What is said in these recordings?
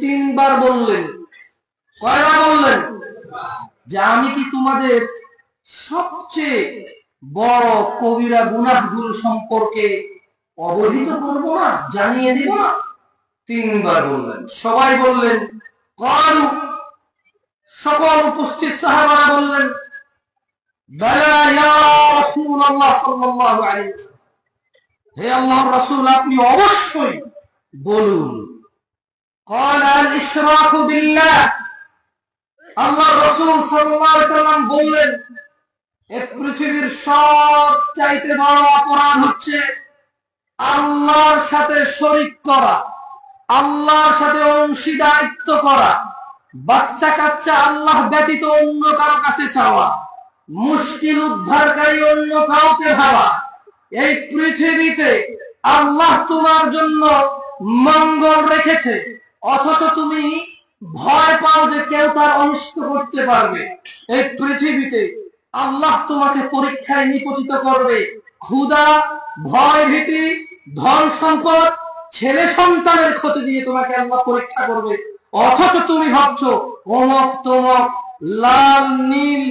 তিনবার বললেন। কয়বার বললেন? যে আমি কি তোমাদের সবচেয়ে বড় কবিরা গুনাহগুলো সম্পর্কে অবহিত করব না, জানিয়ে দিব না? তিনবার বললেন। সবাই বললেন কারু সকল উপস্থিত সাহাবা বললেন হে আল্লাহ রসুল, আপনি অবশ্যই বলুন। আল্লাহ রসুল সাল্লাম বললেন, এ পৃথিবীর সব চাইতে বড় অপরাধ হচ্ছে আল্লাহর সাথে শরিক করা, আল্লাহর সাথে অংশীদারিত্ব করা বাচ্চা কাচ্চা আল্লাহ ব্যতীত অন্য কারও কাছে চাওয়া, মুশকিল উদ্ধারকারী অন্য কাউকে ভাবা। এই পৃথিবীতে আল্লাহ তোমার জন্য মঙ্গল রেখেছে। অথচ তুমি ভয় পাও যে কেউ তার অনিষ্ট করতে পারবে। এই পৃথিবীতে আল্লাহ তোমাকে পরীক্ষায় নিপতিত করবে। ক্ষুদা ভয় ভীতি, ধন সম্পদ, ছেলে সন্তানের ক্ষতি দিয়ে তোমাকে আল্লাহ পরীক্ষা করবে। অথচ তুমি ভাবছ, অমক তমক, লাল, নীল,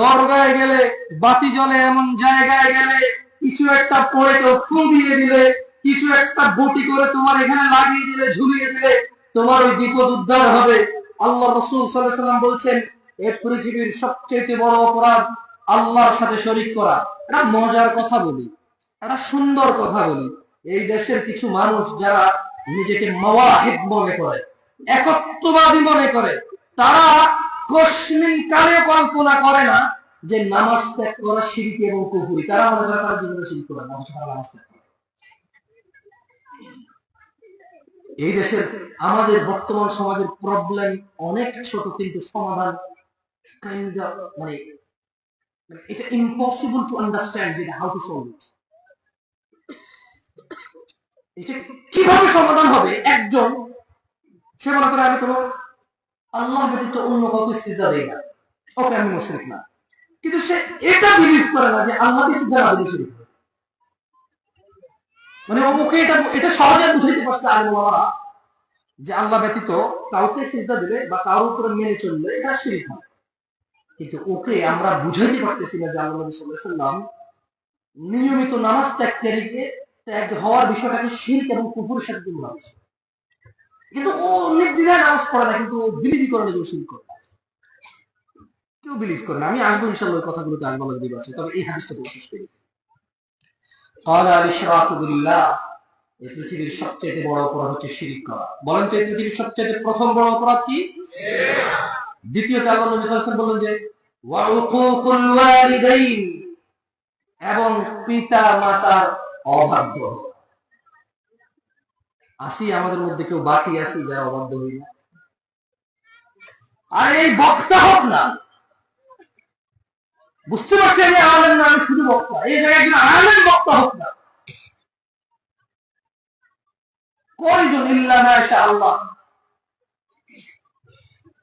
দরগায় গেলে, বাতি জলে এমন জায়গায় গেলে, কিছু একটা পড়ে কেউ ফু দিয়ে দিলে, কিছু একটা বটি করে তোমার এখানে লাগিয়ে দিলে, ঝুলিয়ে দিলে তোমার ওই বিপদ উদ্ধার হবে। আল্লাহ রসুল সাল্লাম বলছেন, এ পৃথিবীর সবচেয়ে বড় অপরাধ আল্লাহর সাথে শরিক করা। এটা মজার কথা বলি একটা সুন্দর কথা বলি। এই দেশের কিছু মানুষ যারা নিজেকে মাওয়াহিদ মনে করে, একত্ববাদী মনে করে, তারা কশ্মিন কালে কল্পনা করে না যে নামাজ ত্যাগ করা শিল্পী এবং কুফুরি। তারা মনে করে তারা জীবনে শিল্প করে নামাজ নামাজ ত্যাগ করে। এই দেশের আমাদের বর্তমান সমাজের প্রবলেম অনেক ছোট, কিন্তু সমাধান মানে এটা ইম্পসিবল টু আন্ডারস্ট্যান্ড যে হাউ টু সলভ ইট এটা কীভাবে সমাধান হবে? একজন, সে মনে করে আমি কোনো আল্লাহ ব্যতীত অন্য কাউকে সিজা দেই না। ওকে, আমি মুশরিক না। কিন্তু সে এটা বিলিভ করে না যে আল্লাহকে সিজা না দিলে হবে। মানে ওকে এটা এটা সহজে বুঝাইতে পারছে আলমারা যে আল্লাহ ব্যতীত কাউকে সিজদা দিলে বা কারোর উপরে মেনে চললে এটা শিরিক হয়। কিন্তু ওকে আমরা বুঝাইতে পারতেছি না যে আল্লাহ নবী সাল্লাম নিয়মিত নামাজ ত্যাগ ত্যাগকারীকে ত্যাগ হওয়ার বিষয়টাকে শিরক এবং কুফুরের সাথে তুলনা করছে? কিন্তু ও নির্দ্বিধায় নামাজ পড়ে না, কিন্তু ও বিলিভই করে না করে। কেউ বিলিভ করে না। আমি আসব ইনশাল্লাহ কথাগুলোতে আসব যদি আছে তবে এই হাদিসটা বলে শেষ করি قال الاشراك بالله এই পৃথিবীর সবচেয়ে বড় অপরাধ হচ্ছে শিরিক করা বলেন তো এই পৃথিবীর সবচেয়ে প্রথম বড় অপরাধ কি দ্বিতীয়ত আল্লাহ নবী সাল্লাল্লাহু আলাইহি ওয়াসাল্লাম বললেন যে ওয়া উকুকুল ওয়ালিদাইন এবং পিতা মাতার অবাধ্য হওয়া। আসি আমাদের মধ্যে কেউ বাকি আছি যারা অবাধ্য হই না আর এই বক্তা হোক না বুঝতে পারছি আমি আলেম না আমি শুধু বক্তা এই জায়গায় একজন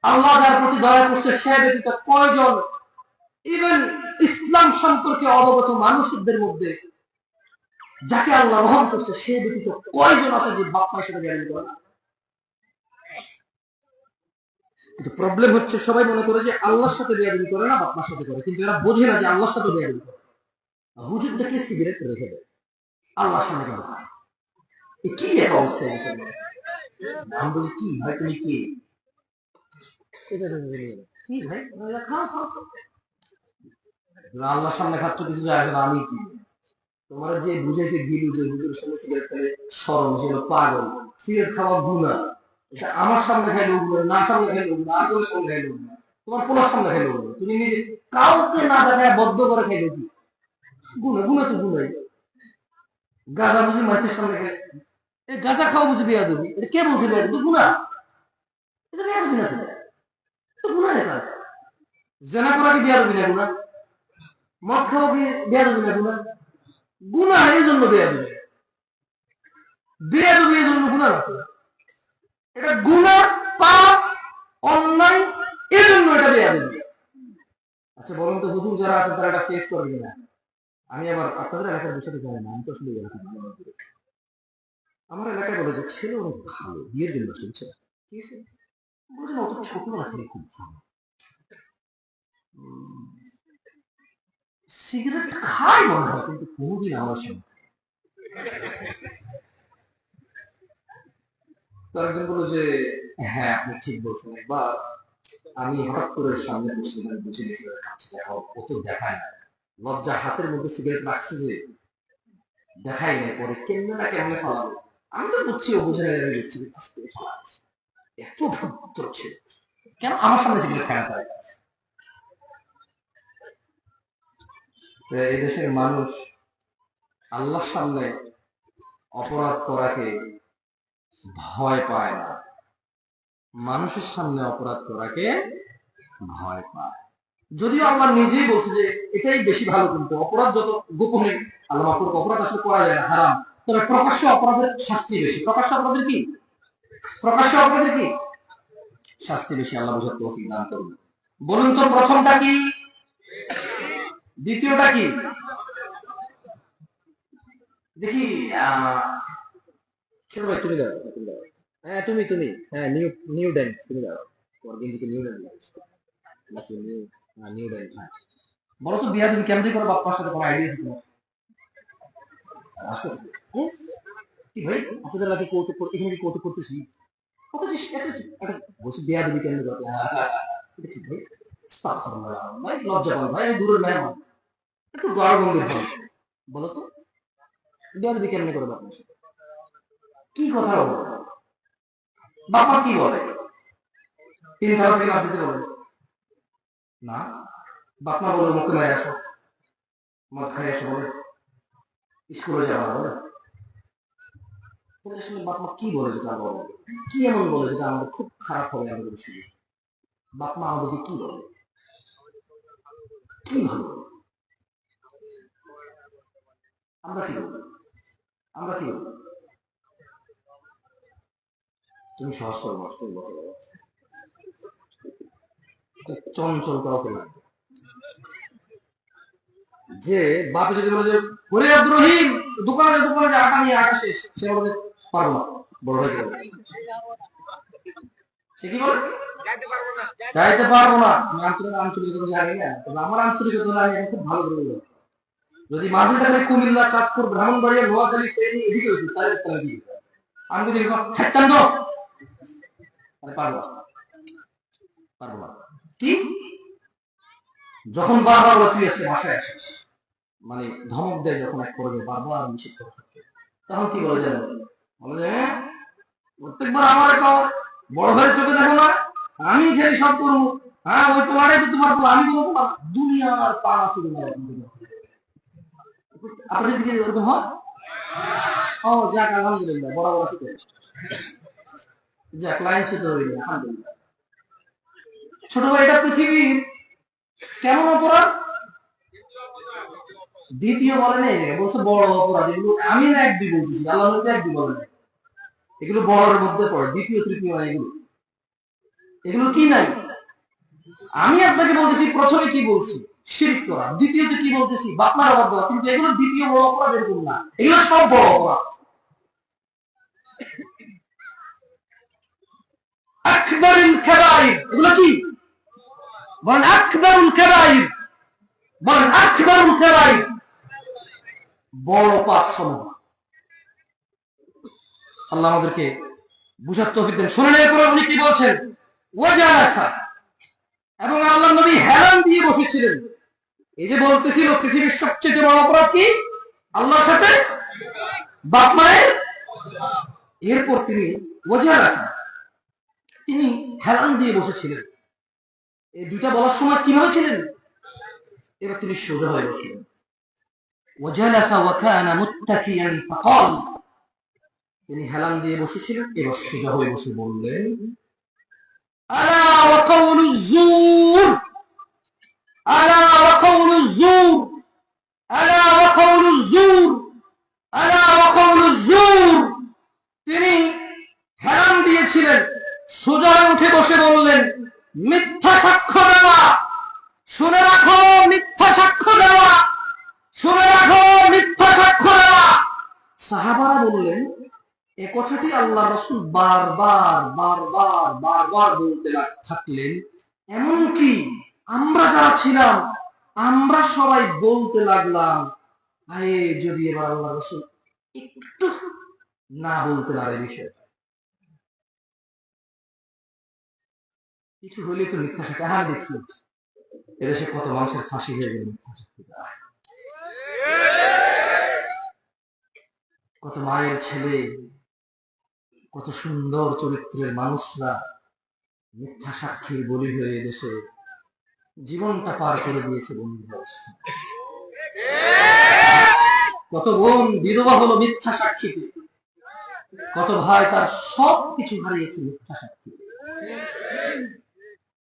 আল্লাহ যার প্রতি দয়া করছে, সে ব্যতীত কয়জন ইভেন ইসলাম সম্পর্কে অবগত মানুষদের মধ্যে যাকে আল্লাহ রহম করছে, সে ব্যতীত কয়জন আছে যে বাপ মা সেটা জ্ঞান করে না? কিন্তু প্রবলেম হচ্ছে, সবাই মনে করে যে আল্লাহর সাথে বেয়াদবি করে না বাপ মার সাথে করে। কিন্তু এরা বোঝে না যে আল্লাহর সাথে বেয়াদবি করে হুজুর দেখলে সিগারেট রেখে দেয় আল্লাহর সামনে কেন কি এক অবস্থা আমি বলি, কি ভাই, তুমি কি? খাও। সামনে খাচ্ছ, কিছু যায় আমি কি? তোমার যে যে হুজুরের সামনে সিগারেট খেলে সরম পাগল। সিগারেট খাওয়া গুণা এটা আমার সামনে খাইলে উঠবে, না সামনে খাইলে উঠবে আর সামনে খাইলে উঠবে তোমার পোলার সামনে খাইলে উঠবে তুমি নিজে কাউকে না দেখায় বদ্ধ করে খাইলে উঠবে। গুণা গুণা তো গুণাই গাঁজা বুঝি মাছের সামনে এই গাঁজা খাওয়া বুঝি বিয়া দেবি এটা কে বলছে বিয়া দেবি গুণা। এটা বিয়া দেবি না তো গুণা এটা জেনা করা কি বিয়া দেবি না গুণা? মদ খাওয়া কি বিয়া দেবি না গুণা? গুণা এই জন্য বিয়া দেবি বিয়া দেবি এই জন্য গুণা। এটা গুণা পাপ অন্যায় এই জন্য এটা বিয়া দেবি আচ্ছা বলুন তো হুজুর যারা আছেন তারা এটা ফেস করবে না আমি আবার আপনাদের এলাকার বিষয়টা জানি না, আমি তো আসলে আমার এলাকায় বলে যে ছেলে অনেক ভালো, বিয়ের জন্য ঠিক আছে? বলছেন অত থেকে খুব ভালো। সিগারেট খাই মনে হয়, কিন্তু কোনোদিন আমার সঙ্গে। তো একজন বলল যে হ্যাঁ আপনি ঠিক বলছেন, একবার আমি হঠাৎ করে সামনে বসে মানে বুঝে নিয়েছি ওর কাছে দেখো ও দেখায় না। লজ্জা হাতের মধ্যে সিগারেট রাখছে যে দেখাই নাই, পরে কেমনে না কেমনে আমি তো বুঝছি ও বুঝে এত ভদ্র কেন আমার সামনে সিগারেট তারা? এই দেশের মানুষ আল্লাহর সামনে অপরাধ করাকে ভয় পায় না। মানুষের সামনে অপরাধ করাকে ভয় পায়। যদিও আল্লাহ নিজেই বলছে যে এটাই বেশি ভালো, কিন্তু অপরাধ যত গোপনে, আল্লাহ মাফ অপরাধ আসলে করা যায় হারাম। তবে প্রকাশ্য অপরাধের শাস্তি বেশি। প্রকাশ্য অপরাধের কি? প্রকাশ্য অপরাধের কি? শাস্তি বেশি, আল্লাহ বুঝার তৌফিক দান করুন। বলুন তো প্রথমটা কি? দ্বিতীয়টা কি? দেখি ছোট ভাই, তুমি দাও তুমি দাও হ্যাঁ তুমি তুমি। হ্যাঁ নিউ নিউ ড্যান্স, তুমি দাও তোমার গেঞ্জিতে new dance. New new dance হ্যাঁ। বলো তো বিয়া তুমি কেমন করে বাপ্পার সাথে কোনো আইডিয়া তোমার। কি কৌতুক করে এখানে কৌতুক করতেছি একটা গড় বলো তো বিয়া দিবি কেমনে করে বাপ্পার কি কথা বলো? বাপ্পা কি বলে? তিন থেকে না, বাপমা বলে মুখে মেরে আসো। মদ খাই এসে বলে। স্কুলে যাওয়া বলে। তাহলে আসলে বাপমা কি বলে যেটা বলে? কি এমন বলে যেটা আমাদের খুব খারাপ হবে আমাদের শুনে বাপমা আমাদেরকে কি বলে? কি ভালো আমরা কি বলব আমরা কি বলব তুমি সহজ সরল তুমি বসে চঞ্চল কাউকে লাগবে। যে বাপে যদি বলে যে ওরে আব্দুর রহিম দোকানে দোকানে যা আটা নিয়ে আটা শেষ সে বলে পারব না। বড় হয়ে গেল সে কি বলে? যাইতে পারব না। জানি না তবে আমার জানি আমি খুব ভালো করে যদি খালি কুমিল্লা চাঁদপুর ব্রাহ্মণবাড়িয়া নোয়াখালী ফেনী এদিকে হইতো তাহলে তাহলে হতো? আমি যদি হ্যাঁ পারব পারব না। কি? যখন বারবার বলে তুই আজকে বাসায় আসিস মানে ধমক দেয় যখন এক করে বারবার নিষেধ করে থাকে তখন কি বলে জানো? বলে যে "হ্যাঁ, প্রত্যেকবার আমার একটা বড় ভাইয়ের চোখে দেখো না আমি খেয়ে সব করব হ্যাঁ ওই তো তোমার বলে আমি বলব না দুনিয়ার পাড়া শুরু হয় আপনাদের দিকে এরকম হয়? ও যাক আলহামদুলিল্লাহ বড় বড় শিখে যাক লাইন হইলে আলহামদুলিল্লাহ। ছোট ভাই এটা পৃথিবীর কেমন অপরাধ? দ্বিতীয় বলে নেই বলছে বড় অপরাধ। এগুলো আমি না একদি বলতেছি, আল্লাহ নবী একদি বলে। এগুলো বড়ের মধ্যে পড়ে, দ্বিতীয়, তৃতীয় নাই এগুলো। এগুলো কি নাই? আমি আপনাকে বলতেছি, প্রথমে কি বলছি? শিরিক করা। দ্বিতীয়তে কি বলতেছি? বাপমার কিন্তু এগুলো দ্বিতীয় বড় অপরাধ এরকম না। এগুলো সব বড় অপরাধ। কি বলেন আকবরুল কাবাইর বলেন আকবরুল কাবাইর, বড় পাপ সমূহ। আল্লাহ আমাদেরকে বুঝার তৌফিক দেন। শুনে নেই পরে উনি কি বলছেন? ওয়াজালাসা। এবং আল্লাহ নবী হেরান দিয়ে বসেছিলেন। এই যে বলতেছিল, পৃথিবীর সবচেয়ে বড় অপরাধ কি? আল্লাহর সাথে বাপ মায়ের? এরপর তিনি ওয়াজালাসা। তিনি হেরান দিয়ে বসেছিলেন। এই দুইটা বলার সময় কিভাবে ছিলেন এবার তিনি সোজা হয়ে বসলেন وجلس وكان متكئا فقال তিনি হেলান দিয়ে বসেছিলেন এবার সোজা হয়ে বসে বললেন আলা وقول الزور আলা وقول الزور আলা وقول الزور আলা وقول الزور তিনি হেলান দিয়েছিলেন সোজা হয়ে উঠে বসে বললেন মিথ্যা সাক্ষ্য দেওয়া। শুনে রাখো, মিথ্যা সাক্ষ্য দেওয়া। শুনে রাখো, মিথ্যা সাক্ষ্য দেওয়া। সাহাবারা বললেন, এ কথাটি আল্লাহ রসুল বারবার বারবার বারবার বলতে থাকলেন। এমনকি আমরা যারা ছিলাম, আমরা সবাই বলতে লাগলাম, আরে যদি এবার আল্লাহ রসুল একটু না বলতে পারে বিষয় কিছু হলে তো মিথ্যা সাক্ষী হ্যাঁ দেখছি। এদেশে কত মানুষের ফাঁসি হয়ে গেল, মিথ্যা সাক্ষী কত মায়ের ছেলে, কত সুন্দর চরিত্রের মানুষরা মিথ্যা সাক্ষীর বলি হয়ে দেশে জীবনটা পার করে দিয়েছে বন্ধুরা। কত বোন বিধবা হলো মিথ্যা সাক্ষীতে কত ভাই তার সব কিছু হারিয়েছে মিথ্যা সাক্ষী